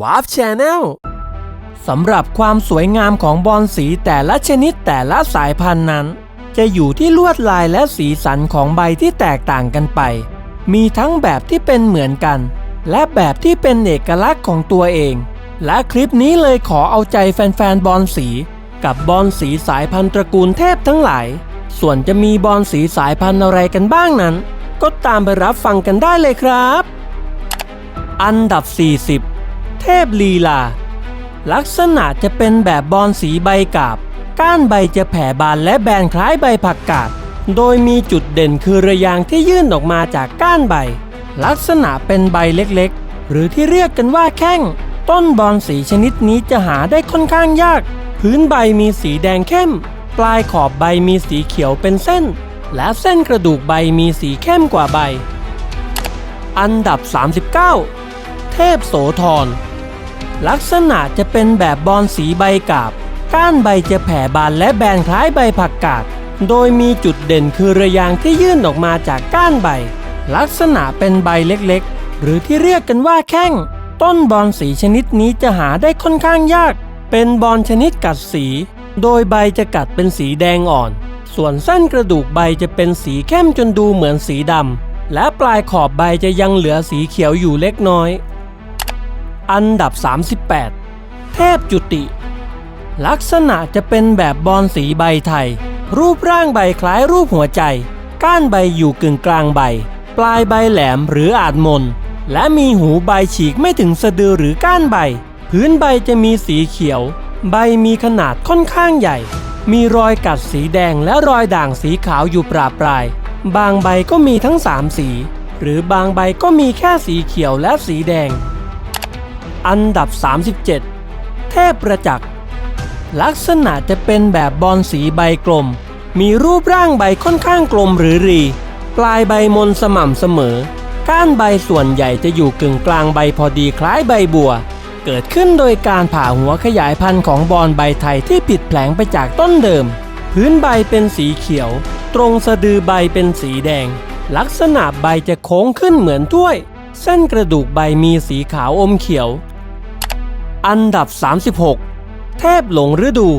วาร์ฟชแนลสำหรับความสวยงามของบอลสีแต่ละชนิดแต่ละสายพันธุ์นั้น จะอยู่ที่ลวดลายและสีสันของใบที่แตกต่างกันไป มีทั้งแบบที่เป็นเหมือนกัน และแบบที่เป็นเอกลักษณ์ของตัวเอง และคลิปนี้เลยขอเอาใจแฟนๆบอลสี กับบอลสีสายพันธุ์ตระกูลเทพทั้งหลาย ส่วนจะมีบอลสีสายพันธุ์อะไรกันบ้างนั้น ก็ตามไปรับฟังกันได้เลยครับ อันดับ 40 พลีลา ลักษณะจะเป็นแบบบอลสีใบกาบ ก้านใบจะแผ่บานและแบนคล้ายใบผักกาด โดยมีจุดเด่นคือระยางที่ยื่นออกมาจากก้านใบ ลักษณะเป็นใบเล็กๆ หรือที่เรียกกันว่าแข้ง ต้นบอลสีชนิดนี้จะหาได้ค่อนข้างยาก พื้นใบมีสีแดงเข้ม ปลายขอบใบมีสีเขียวเป็นเส้น และเส้นกระดูกใบมีสีเข้มกว่าใบ อันดับ 39 เทพโสธร ลักษณะจะเป็นแบบบอลสีใบกาบ ก้านใบจะแผ่บานและแบนคล้ายใบผักกาด โดยมีจุดเด่นคือระยางที่ยื่นออกมาจากก้านใบ ลักษณะเป็นใบเล็กๆ หรือที่เรียกกันว่าแข้ง ต้นบอลสีชนิดนี้จะหาได้ค่อนข้างยาก เป็นบอลชนิดกัดสี โดยใบจะกัดเป็นสีแดงอ่อน ส่วนเส้นกระดูกใบจะเป็นสีเข้มจนดูเหมือนสีดำและปลายขอบใบจะยังเหลือสีเขียวอยู่เล็กน้อย อันดับ 38 เทพจุติ ลักษณะจะเป็นแบบบอลสีใบไทย รูปร่างใบคล้ายรูปหัวใจ ก้านใบอยู่กึ่งกลางใบ ปลายใบแหลมหรืออาจมน และมีหูใบฉีกไม่ถึงสะดือหรือก้านใบ พื้นใบจะมีสีเขียว ใบมีขนาดค่อนข้างใหญ่ มีรอยกัดสีแดงและรอยด่างสีขาวอยู่ปราปราย บางใบก็มีทั้งสามสี หรือบางใบก็มีแค่สีเขียวและสีแดง อันดับ 37 เทพประจักษ์ ลักษณะจะเป็นแบบบอลสีใบกลม มีรูปร่างใบค่อนข้างกลมหรือรี ปลายใบมนสม่ำเสมอ ก้านใบส่วนใหญ่จะอยู่กึ่งกลางใบพอดีคล้ายใบบัว เกิดขึ้นโดยการผ่าหัวขยายพันธุ์ของบอลใบไทยที่ผิดแผลงไปจากต้นเดิม พื้นใบเป็นสีเขียว ตรงสะดือใบเป็นสีแดง ลักษณะใบจะโค้งขึ้นเหมือนถ้วย เส้นกระดูกใบมีสีขาวอมเขียว อันดับ 36 เทพหลงฤดู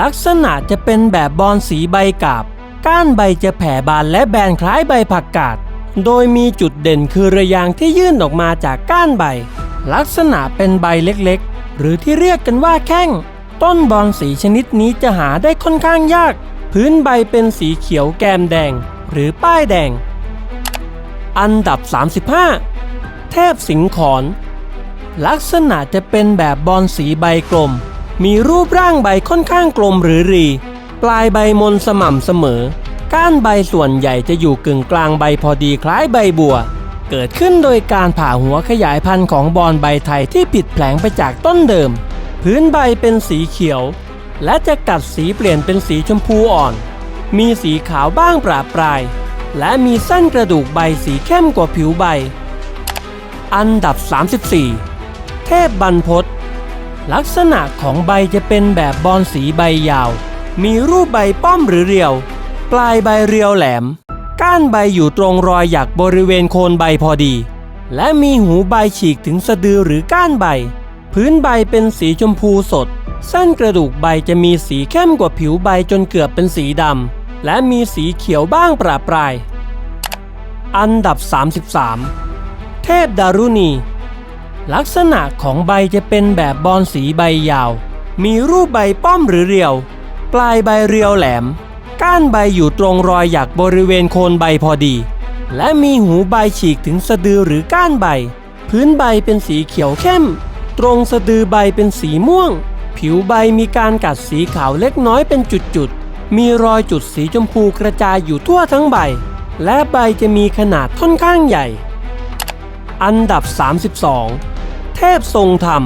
ลักษณะจะเป็นแบบบอลสีใบกาบ ก้านใบจะแผ่บานและแบนคล้ายใบผักกาด โดยมีจุดเด่นคือระยางที่ยื่นออกมาจากก้านใบ ลักษณะเป็นใบเล็กๆ หรือที่เรียกกันว่าแข้ง ต้นบอลสีชนิดนี้จะหาได้ค่อนข้างยาก พื้นใบเป็นสีเขียวแกมแดง หรือป้ายแดง อันดับ 35 เทพสิงขอน ลักษณะจะเป็นแบบบอลสีใบกลม มีรูปร่างใบค่อนข้างกลมหรือรี ปลายใบมนสม่ำเสมอ ก้านใบส่วนใหญ่จะอยู่กึ่งกลางใบพอดีคล้ายใบบัว เกิดขึ้นโดยการผ่าหัวขยายพันธุ์ของบอลใบไทยที่ผิดแผลงไปจากต้นเดิม พื้นใบเป็นสีเขียว และจะกัดสีเปลี่ยนเป็นสีชมพูอ่อน มีสีขาวบ้างประปราย และมีเส้นกระดูกใบสีเข้มกว่าผิวใบ อันดับ 34 พบรรพตลักษณะของใบจะเป็นแบบบอลสีใบยาว มีรูปใบป้อมหรือเรียว ปลายใบเรียวแหลม ก้านใบอยู่ตรงรอยหยักบริเวณโคนใบพอดี และมีหูใบฉีกถึงสะดือหรือก้านใบ พื้นใบเป็นสีชมพูสด เส้นกระดูกใบจะมีสีเข้มกว่าผิวใบจนเกือบเป็นสีดำ และมีสีเขียวบ้างประปราย อันดับ 33 เทพดารุณี ลักษณะของใบจะเป็นแบบบอลสีใบยาว มีรูปใบป้อมหรือเรียว ปลายใบเรียวแหลม ก้านใบอยู่ตรงรอยหยักบริเวณโคนใบพอดี และมีหูใบฉีกถึงสะดือหรือก้านใบ พื้นใบเป็นสีเขียวเข้ม ตรงสะดือใบเป็นสีม่วง ผิวใบมีการกัดสีขาวเล็กน้อยเป็นจุดๆ มีรอยจุดสีชมพูกระจายอยู่ทั่วทั้งใบ และใบจะมีขนาดค่อนข้างใหญ่ อันดับ 32 พทรงธรรม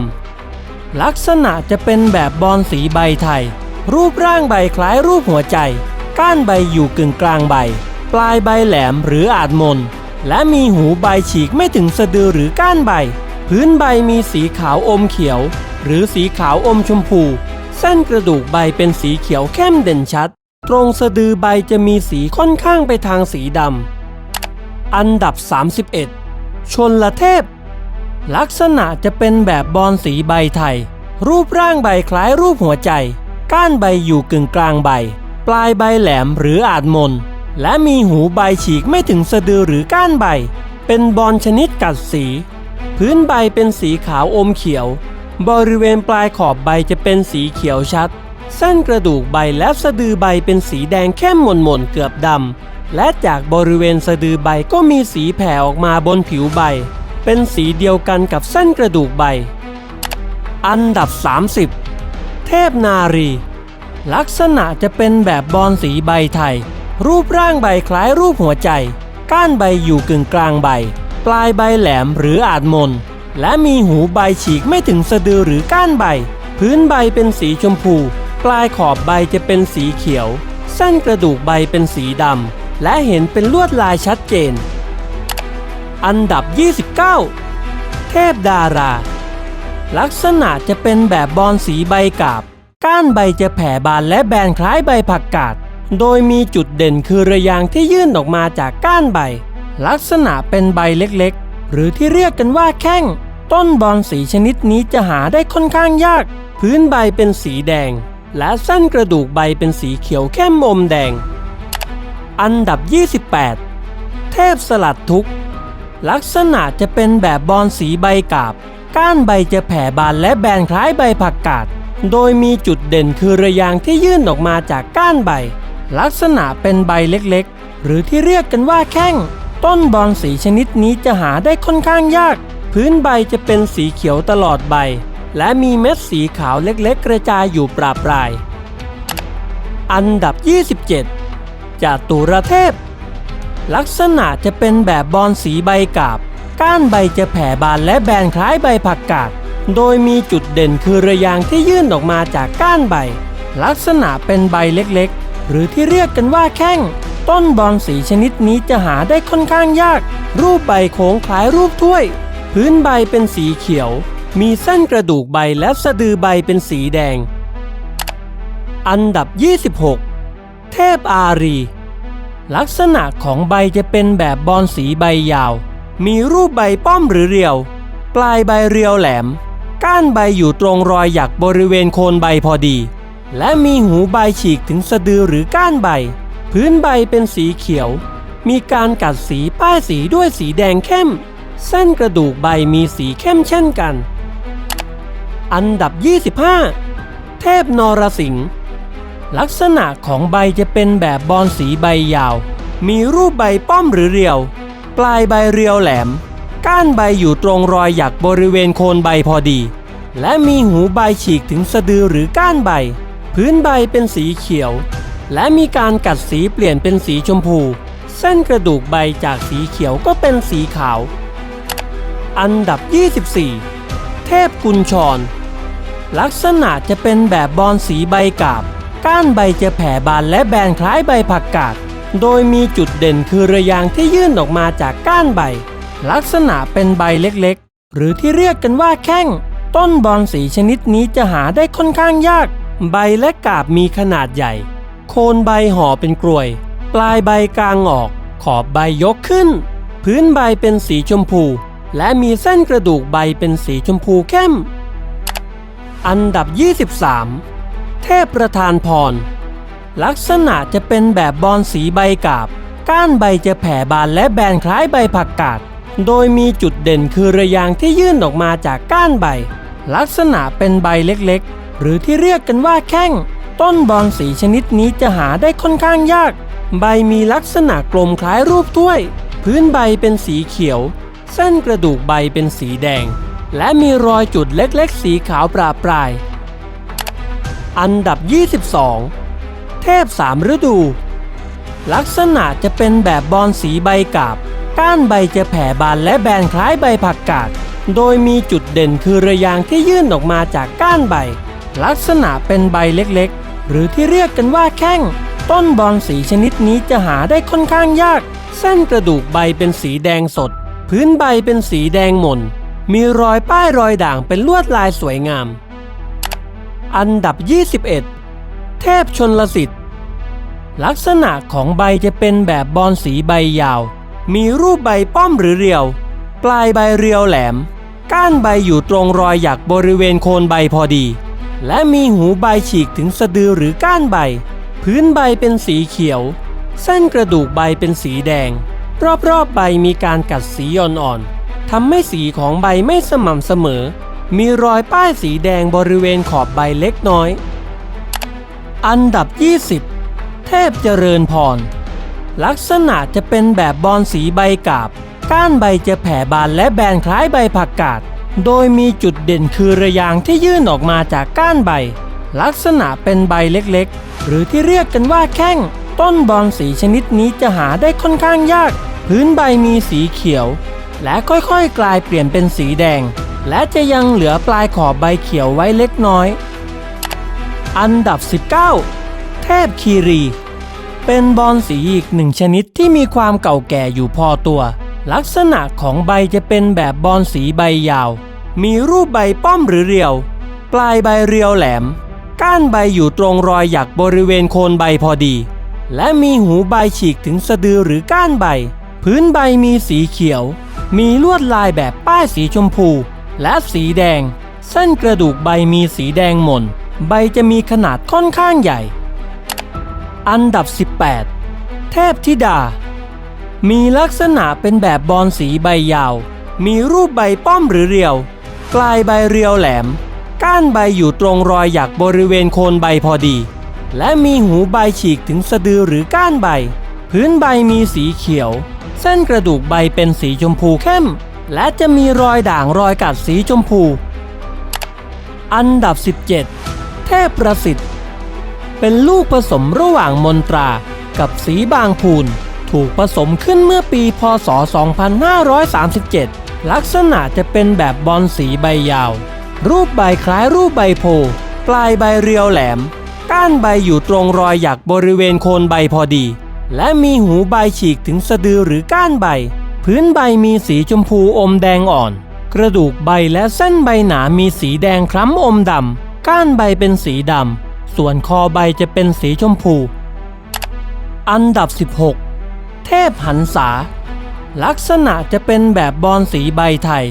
ลักษณะจะเป็นแบบบอลสีใบไทย รูปร่างใบคล้ายรูปหัวใจ ก้านใบอยู่กึ่งกลางใบ ปลายใบแหลมหรืออาจมน และมีหูใบฉีกไม่ถึงสะดือหรือก้านใบ พื้นใบมีสีขาวอมเขียว หรือสีขาวอมชมพู เส้นกระดูกใบเป็นสีเขียวเข้มเด่นชัด ตรงสะดือใบจะมีสีค่อนข้างไปทางสีดำอันดับ 31 ชนละเทพ ลักษณะจะเป็นแบบบอนสีใบไทย รูปร่างใบคล้ายรูปหัวใจ ก้านใบอยู่กึ่งกลางใบ ปลายใบแหลมหรืออาจมน และมีหูใบฉีกไม่ถึงสะดือหรือก้านใบ เป็นบอนชนิดกัดสี พื้นใบเป็นสีขาวอมเขียว บริเวณปลายขอบใบจะเป็นสีเขียวชัด เส้นกระดูกใบและสะดือใบเป็นสีแดงเข้มหม่นๆเกือบดำและจากบริเวณสะดือใบก็มีสีแผ่ออกมาบนผิวใบ เป็นสีเดียวกันกับเส้นกระดูกใบ อันดับ 30 เทพนารี ลักษณะจะเป็นแบบบอนสีใบไทย รูปร่างใบคล้ายรูปหัวใจ ก้านใบอยู่กึ่งกลางใบ ปลายใบแหลมหรืออาจมน และมีหูใบฉีกไม่ถึงสะดือหรือก้านใบ พื้นใบเป็นสีชมพู ปลายขอบใบจะเป็นสีเขียว เส้นกระดูกใบเป็นสีดำและเห็นเป็นลวดลายชัดเจน อันดับ 29 เทพดารา ลักษณะจะเป็นแบบบอนสีใบกาบ ก้านใบจะแผ่บานและแบนคล้ายใบผักกาด โดยมีจุดเด่นคือระยางที่ยื่นออกมาจากก้านใบ ลักษณะเป็นใบเล็กๆ หรือที่เรียกกันว่าแข้ง ต้นบอนสีชนิดนี้จะหาได้ค่อนข้างยาก พื้นใบเป็นสีแดง และเส้นกระดูกใบเป็นสีเขียวเข้มอมแดง อันดับ 28 เทพสลัดทุกข์ ลักษณะจะเป็นแบบบอนสีใบกาบ ก้านใบจะแผ่บานและแบนคล้ายใบผักกาด โดยมีจุดเด่นคือระยางที่ยื่นออกมาจากก้านใบ ลักษณะเป็นใบเล็กๆ หรือที่เรียกกันว่าแข้ง ต้นบอนสีชนิดนี้จะหาได้ค่อนข้างยาก พื้นใบจะเป็นสีเขียวตลอดใบ และมีเม็ดสีขาวเล็กๆ กระจายอยู่ปราปราย อันดับ 27จาตุรเทพ ลักษณะจะเป็นแบบบอนสีใบกาบ ก้านใบจะแผ่บานและแบนคล้ายใบผักกาด โดยมีจุดเด่นคือระยางที่ยื่นออกมาจากก้านใบ ลักษณะเป็นใบเล็กๆ หรือที่เรียกกันว่าแข้ง ต้นบอนสีชนิดนี้จะหาได้ค่อนข้างยาก รูปใบโค้งคล้ายรูปถ้วย พื้นใบเป็นสีเขียว มีเส้นกระดูกใบและสะดือใบเป็นสีแดง อันดับ 26 เทพอารี ลักษณะของใบจะเป็นแบบบอนสีใบยาว มีรูปใบป้อมหรือเรียว ปลายใบเรียวแหลม ก้านใบอยู่ตรงรอยหยักบริเวณโคนใบพอดี และมีหูใบฉีกถึงสะดือหรือก้านใบ พื้นใบเป็นสีเขียว มีการกัดสีป้ายสีด้วยสีแดงเข้ม เส้นกระดูกใบมีสีเข้มเช่นกัน อันดับ 25 เทพนรสิงห์ ลักษณะของใบจะเป็นแบบบอนสีใบยาว มีรูปใบป้อมหรือเรียว ปลายใบเรียวแหลม ก้านใบอยู่ตรงรอยหยักบริเวณโคนใบพอดี และมีหูใบฉีกถึงสะดือหรือก้านใบ พื้นใบเป็นสีเขียว และมีการกัดสีเปลี่ยนเป็นสีชมพู เส้นกระดูกใบจากสีเขียวก็เป็นสีขาว อันดับ 24 เทพกุญชร ลักษณะจะเป็นแบบบอนสีใบกาบ ก้านใบจะแผ่บานและแบนคล้ายใบผักกาด โดยมีจุดเด่นคือระยางที่ยื่นออกมาจากก้านใบ ลักษณะเป็นใบเล็กๆ หรือที่เรียกกันว่าแข้ง ต้นบอนสีชนิดนี้จะหาได้ค่อนข้างยาก ใบและกาบมีขนาดใหญ่ โคนใบห่อเป็นกลวย ปลายใบกลางออก ขอบใบยกขึ้น พื้นใบเป็นสีชมพู และมีเส้นกระดูกใบเป็นสีชมพูเข้ม อันดับ 23 เทพประธานพร ลักษณะจะเป็นแบบบอนสีใบกาบ ก้านใบจะแผ่บานและแบนคล้ายใบผักกาด โดยมีจุดเด่นคือระยางที่ยื่นออกมาจากก้านใบ ลักษณะเป็นใบเล็กๆ หรือที่เรียกกันว่าแข้ง ต้นบอนสีชนิดนี้จะหาได้ค่อนข้างยาก ใบมีลักษณะกลมคล้ายรูปถ้วย พื้นใบเป็นสีเขียว เส้นกระดูกใบเป็นสีแดง และมีรอยจุดเล็กๆ สีขาวปราปราย อันดับ 22 เทพสามฤดู ลักษณะจะเป็นแบบบอนสีใบกาบ ก้านใบจะแผ่บานและแบนคล้ายใบผักกาด โดยมีจุดเด่นคือระยางที่ยื่นออกมาจากก้านใบ ลักษณะเป็นใบเล็กๆ หรือที่เรียกกันว่าแข้ง ต้นบอนสีชนิดนี้จะหาได้ค่อนข้างยาก เส้นกระดูกใบเป็นสีแดงสด พื้นใบเป็นสีแดงหม่นมีรอยป้ายรอยด่างเป็นลวดลายสวยงาม อันดับ 21 เทพชนลสิทธิ์ ลักษณะของใบจะเป็นแบบบอนสีใบยาว มีรูปใบป้อมหรือเรียว ปลายใบเรียวแหลม ก้านใบอยู่ตรงรอยหยักบริเวณโคนใบพอดี และมีหูใบฉีกถึงสะดือหรือก้านใบ พื้นใบเป็นสีเขียว เส้นกระดูกใบเป็นสีแดง รอบๆใบมีการกัดสีอ่อนๆทำให้สีของใบไม่สม่ำเสมอ มีรอยป้ายสีแดงบริเวณขอบใบเล็กน้อย อันดับ 20 เทพเจริญพร ลักษณะจะเป็นแบบบอนสีใบกาบ ก้านใบจะแผ่บานและแบนคล้ายใบผักกาด โดยมีจุดเด่นคือระยางที่ยื่นออกมาจากก้านใบ ลักษณะเป็นใบเล็กๆ หรือที่เรียกกันว่าแข้ง ต้นบอนสีชนิดนี้จะหาได้ค่อนข้างยาก พื้นใบมีสีเขียว และค่อยๆ กลายเปลี่ยนเป็นสีแดง และจะยังเหลือปลายขอบใบเขียวไว้เล็กน้อย อันดับ 19 เทพคีรี เป็นบอนสีอีกหนึ่งชนิดที่มีความเก่าแก่อยู่พอตัว ลักษณะของใบจะเป็นแบบบอนสีใบยาว มีรูปใบป้อมหรือเรียว ปลายใบเรียวแหลม ก้านใบอยู่ตรงรอยหยักบริเวณโคนใบพอดี และมีหูใบฉีกถึงสะดือหรือก้านใบ พื้นใบมีสีเขียว มีลวดลายแบบป้ายสีชมพู และสีแดง เส้นกระดูกใบมีสีแดงหม่น ใบจะมีขนาดค่อนข้างใหญ่ อันดับ 18 เทพธิดา มีลักษณะเป็นแบบบอนสีใบยาว มีรูปใบป้อมหรือเรียว ปลายใบเรียวแหลม ก้านใบอยู่ตรงรอยหยักบริเวณโคนใบพอดี และมีหูใบฉีกถึงสะดือหรือก้านใบ พื้นใบมีสีเขียว เส้นกระดูกใบเป็นสีชมพูเข้ม และจะมีรอยด่างรอยกัดสีชมพู อันดับ 17 เทพประสิทธิ์ เป็นลูกผสมระหว่างมนตรากับสีบางพูน ถูกผสมขึ้นเมื่อปีพศ 2537 ลักษณะจะเป็นแบบบอลสีใบยาว รูปใบคล้ายรูปใบโพ ปลายใบเรียวแหลม ก้านใบอยู่ตรงรอยหยักบริเวณโคนใบพอดี และมีหูใบฉีกถึงสะดือหรือก้านใบ พื้นใบมีสีชมพูอมแดงอ่อน กระดูกใบและเส้นใบหนามีสีแดงคล้ำอมดำ ก้านใบเป็นสีดำ ส่วนคอใบจะเป็นสีชมพู อันดับ 16 เทพหันษา ลักษณะจะเป็นแบบบอนสีใบไทย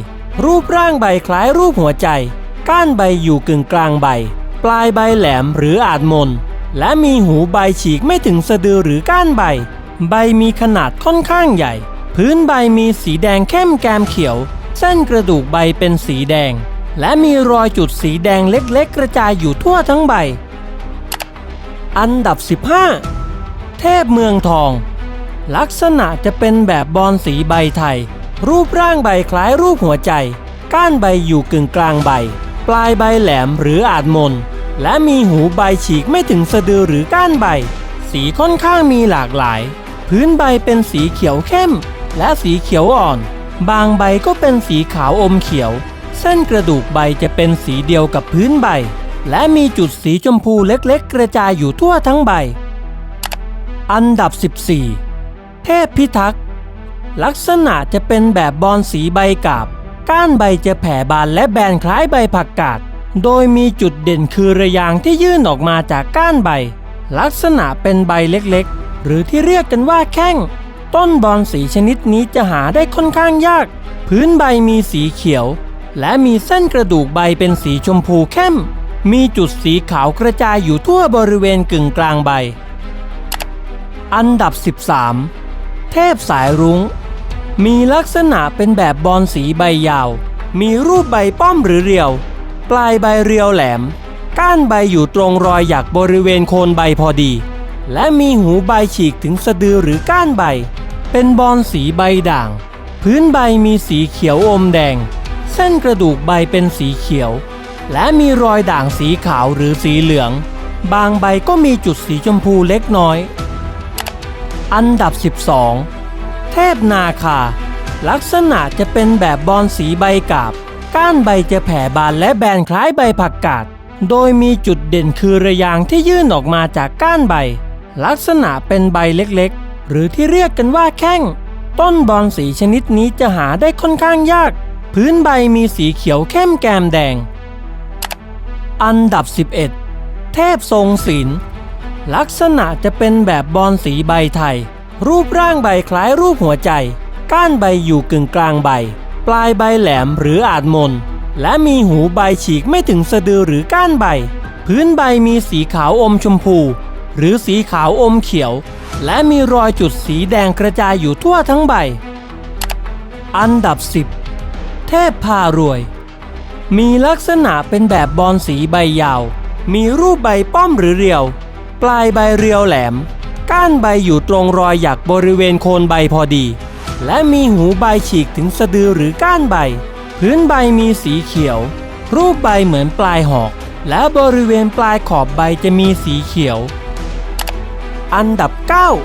รูปร่างใบคล้ายรูปหัวใจ ก้านใบอยู่กึ่งกลางใบ ปลายใบแหลมหรืออาจมน และมีหูใบฉีกไม่ถึงสะดือหรือก้านใบ ใบมีขนาดค่อนข้างใหญ่ พื้นใบมีสีแดงเข้มแกมเขียว เส้นกระดูกใบเป็นสีแดง และมีรอยจุดสีแดงเล็กๆ กระจายอยู่ทั่วทั้งใบ อันดับ 15 เทพเมืองทอง ลักษณะจะเป็นแบบบอนสีใบไทย รูปร่างใบคล้ายรูปหัวใจ ก้านใบอยู่กึ่งกลางใบ ปลายใบแหลมหรืออาจมน และมีหูใบฉีกไม่ถึงสะดือหรือก้านใบ สีค่อนข้างมีหลากหลาย พื้นใบเป็นสีเขียวเข้ม และสีเขียวอ่อน บางใบก็เป็นสีขาวอมเขียว เส้นกระดูกใบจะเป็นสีเดียวกับพื้นใบ และมีจุดสีชมพูเล็กๆ กระจายอยู่ทั่วทั้งใบ อันดับ 14 เทพพิทักษ์ ลักษณะจะเป็นแบบบอนสีใบกาบ ก้านใบจะแผ่บานและแบนคล้ายใบผักกาด โดยมีจุดเด่นคือระยางที่ยื่นออกมาจากก้านใบ ลักษณะเป็นใบเล็กๆ หรือที่เรียกกันว่าแข้ง ต้นบอนสีชนิดนี้จะหาได้ค่อนข้างยาก พื้นใบมีสีเขียว และมีเส้นกระดูกใบเป็นสีชมพูเข้ม มีจุดสีขาวกระจายอยู่ทั่วบริเวณกึ่งกลางใบ อันดับ 13 เทพสายรุง้ง มีลักษณะเป็นแบบบอนสีใบยาว มีรูปใบป้อมหรือเรียว ปลายใบเรียวแหลม ก้านใบอยู่ตรงรอยหยักบริเวณโคนใบพอดีและมีหูใบฉีกถึงสะดือหรือก้านใบ เป็นบอนสีใบด่าง พื้นใบมีสีเขียวอมแดง เส้นกระดูกใบเป็นสีเขียว และมีรอยด่างสีขาวหรือสีเหลือง บางใบก็มีจุดสีชมพูเล็กน้อย อันดับ 12 เทพนาคา ลักษณะจะเป็นแบบบอนสีใบกาบ ก้านใบจะแผ่บานและแบนคล้ายใบผักกาด โดยมีจุดเด่นคือระยางที่ยื่นออกมาจากก้านใบ ลักษณะเป็นใบเล็กๆ หรือที่เรียกกันว่าแข้ง ต้นบอนสีชนิดนี้จะหาได้ค่อนข้างยาก พื้นใบมีสีเขียวเข้มแกมแดง อันดับ 11 เทพทรงศิลลักษณะจะเป็นแบบบอนสีใบไทย รูปร่างใบคล้ายรูปหัวใจ ก้านใบอยู่กึ่งกลางใบ ปลายใบแหลมหรืออาจมน และมีหูใบฉีกไม่ถึงสะดือหรือก้านใบ พื้นใบมีสีขาวอมชมพู หรือสีขาวอมเขียว และมีรอยจุดสีแดงกระจายอยู่ทั่วทั้งใบ อันดับ 10 เทพพารวย มีลักษณะเป็นแบบบอลสีใบยาว มีรูปใบป้อมหรือเรียว ปลายใบเรียวแหลม ก้านใบอยู่ตรงรอยหยักบริเวณโคนใบพอดี และมีหูใบฉีกถึงสะดือหรือก้านใบ พื้นใบมีสีเขียว รูปใบเหมือนปลายหอก และบริเวณปลายขอบใบจะมีสีเขียว อันดับ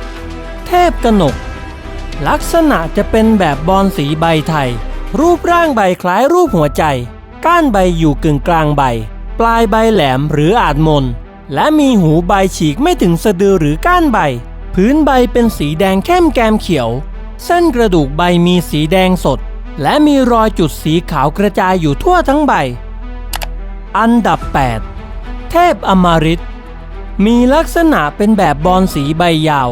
9 เทพกนก ลักษณะจะเป็นแบบบอลสีใบไทย รูปร่างใบคล้ายรูปหัวใจ ก้านใบอยู่กึ่งกลางใบ ปลายใบแหลมหรืออาจมน และมีหูใบฉีกไม่ถึงสะดือหรือก้านใบ พื้นใบเป็นสีแดงเข้มแกมเขียว เส้นกระดูกใบมีสีแดงสด และมีรอยจุดสีขาวกระจายอยู่ทั่วทั้งใบ อันดับ 8 เทพอมฤต มีลักษณะเป็นแบบบอลสีใบยาว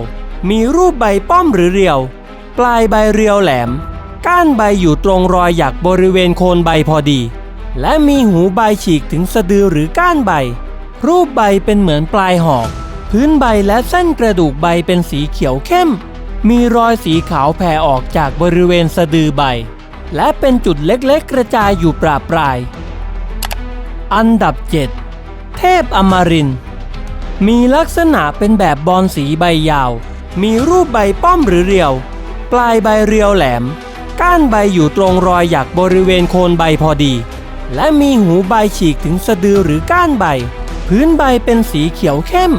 มีรูปใบป้อมหรือเรียว ปลายใบเรียวแหลม ก้านใบอยู่ตรงรอยหยักบริเวณโคนใบพอดี และมีหูใบฉีกถึงสะดือหรือก้านใบ รูปใบเป็นเหมือนปลายหอกพื้นใบและเส้นกระดูกใบเป็นสีเขียวเข้ม มีรอยสีขาวแผ่ออกจากบริเวณสะดือใบ และเป็นจุดเล็กๆ กระจายอยู่ปราปราย อันดับ 7 เทพอมรินทร์ มีลักษณะเป็นแบบบอลสีใบยาว มีรูปใบป้อมหรือเรียว ปลายใบเรียวแหลม ก้านใบอยู่ตรงรอยหยักบริเวณโคนใบพอดี และมีหูใบฉีกถึงสะดือหรือก้านใบ พื้นใบเป็นสีเขียวเข้ม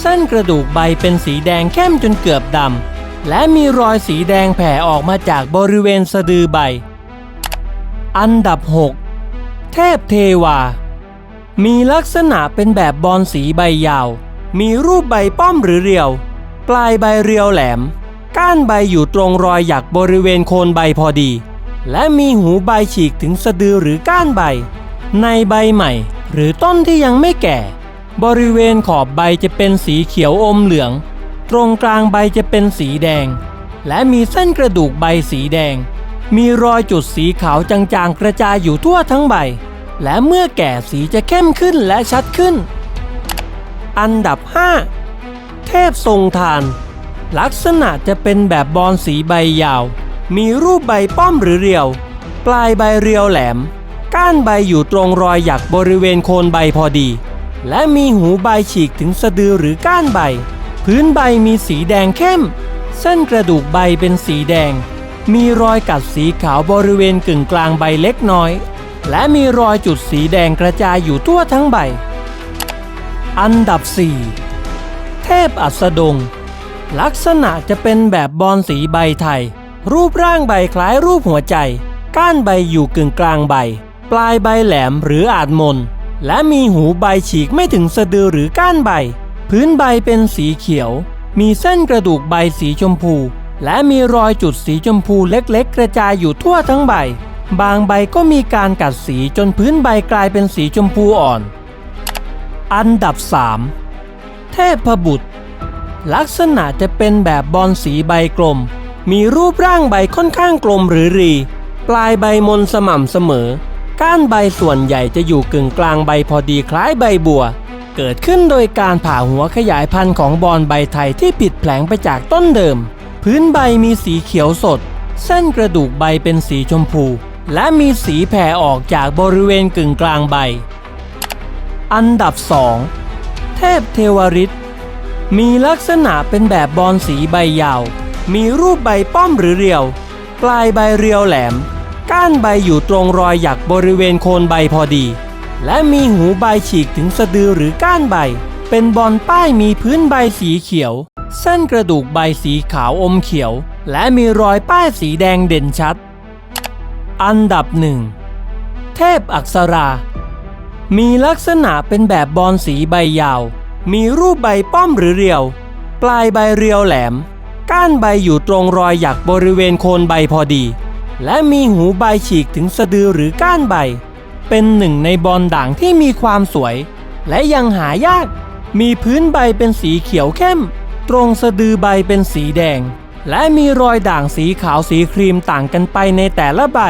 เส้นกระดูกใบเป็นสีแดงเข้มจนเกือบดำ และมีรอยสีแดงแผ่ออกมาจากบริเวณสะดือใบ อันดับ 6 เทพเทวา มีลักษณะเป็นแบบบอลสีใบยาว มีรูปใบป้อมหรือเรียว ปลายใบเรียวแหลม ก้านใบอยู่ตรงรอยหยักบริเวณโคนใบพอดี และมีหูใบฉีกถึงสะดือหรือก้านใบ ในใบใหม่ หรือต้นที่ยังไม่แก่ บริเวณขอบใบจะเป็นสีเขียวอมเหลือง ตรงกลางใบจะเป็นสีแดง และมีเส้นกระดูกใบสีแดง มีรอยจุดสีขาวจางๆกระจายอยู่ทั่วทั้งใบ และเมื่อแก่สีจะเข้มขึ้นและชัดขึ้น อันดับ 5 เทพทรงทาน ลักษณะจะเป็นแบบบอลสีใบยาว มีรูปใบป้อมหรือเรียว ปลายใบเรียวแหลม ก้านใบอยู่ตรงรอยหยักบริเวณโคนใบพอดี และมีหูใบฉีกถึงสะดือหรือก้านใบ พื้นใบมีสีแดงเข้ม เส้นกระดูกใบเป็นสีแดง มีรอยกัดสีขาวบริเวณกึ่งกลางใบเล็กน้อยและมีรอยจุดสีแดงกระจายอยู่ทั่วทั้งใบ อันดับ 4 เทพอัสดง ลักษณะจะเป็นแบบบอลสีใบไทย รูปร่างใบคล้ายรูปหัวใจ ก้านใบอยู่กึ่งกลางใบ ปลายใบแหลมหรืออาจมน และมีหูใบฉีกไม่ถึงสะดือหรือก้านใบ พื้นใบเป็นสีเขียว มีเส้นกระดูกใบสีชมพู และมีรอยจุดสีชมพูเล็กๆ กระจายอยู่ทั่วทั้งใบ บางใบก็มีการกัดสีจนพื้นใบกลายเป็นสีชมพูอ่อน อันดับ 3 เทพบุตร ลักษณะจะเป็นแบบบอลสีใบกลม มีรูปร่างใบค่อนข้างกลมหรือรี ปลายใบมนสม่ำเสมอ ก้านใบส่วนใหญ่จะอยู่กึ่งกลางใบพอดีคล้ายใบบัว เกิดขึ้นโดยการผ่าหัวขยายพันธุ์ของบอลใบไทยที่ผิดแผลงไปจากต้นเดิม พื้นใบมีสีเขียวสด เส้นกระดูกใบเป็นสีชมพู และมีสีแผ่ออกจากบริเวณกึ่งกลางใบ อันดับ2เทพเทวริตมีลักษณะเป็นแบบบอลสีใบยาว มีรูปใบป้อมหรือเรียว ปลายใบเรียวแหลม ก้านใบอยู่ตรงรอยหยักบริเวณโคนใบพอดี และมีหูใบฉีกถึงสะดือหรือก้านใบ เป็นบอลป้ายมีพื้นใบสีเขียว เส้นกระดูกใบสีขาวอมเขียว และมีรอยป้ายสีแดงเด่นชัด อันดับหนึ่งเทพอักษรา มีลักษณะเป็นแบบบอลสีใบยาว มีรูปใบป้อมหรือเรียว ปลายใบเรียวแหลม ก้านใบอยู่ตรงรอยหยักบริเวณโคนใบพอดี และมีหูใบฉีกถึงสะดือหรือก้านใบ เป็นหนึ่งในบอลด่างที่มีความสวย และยังหายาก มีพื้นใบเป็นสีเขียวเข้ม ตรงสะดือใบเป็นสีแดง และมีรอยด่างสีขาวสีครีมต่างกันไปในแต่ละใบ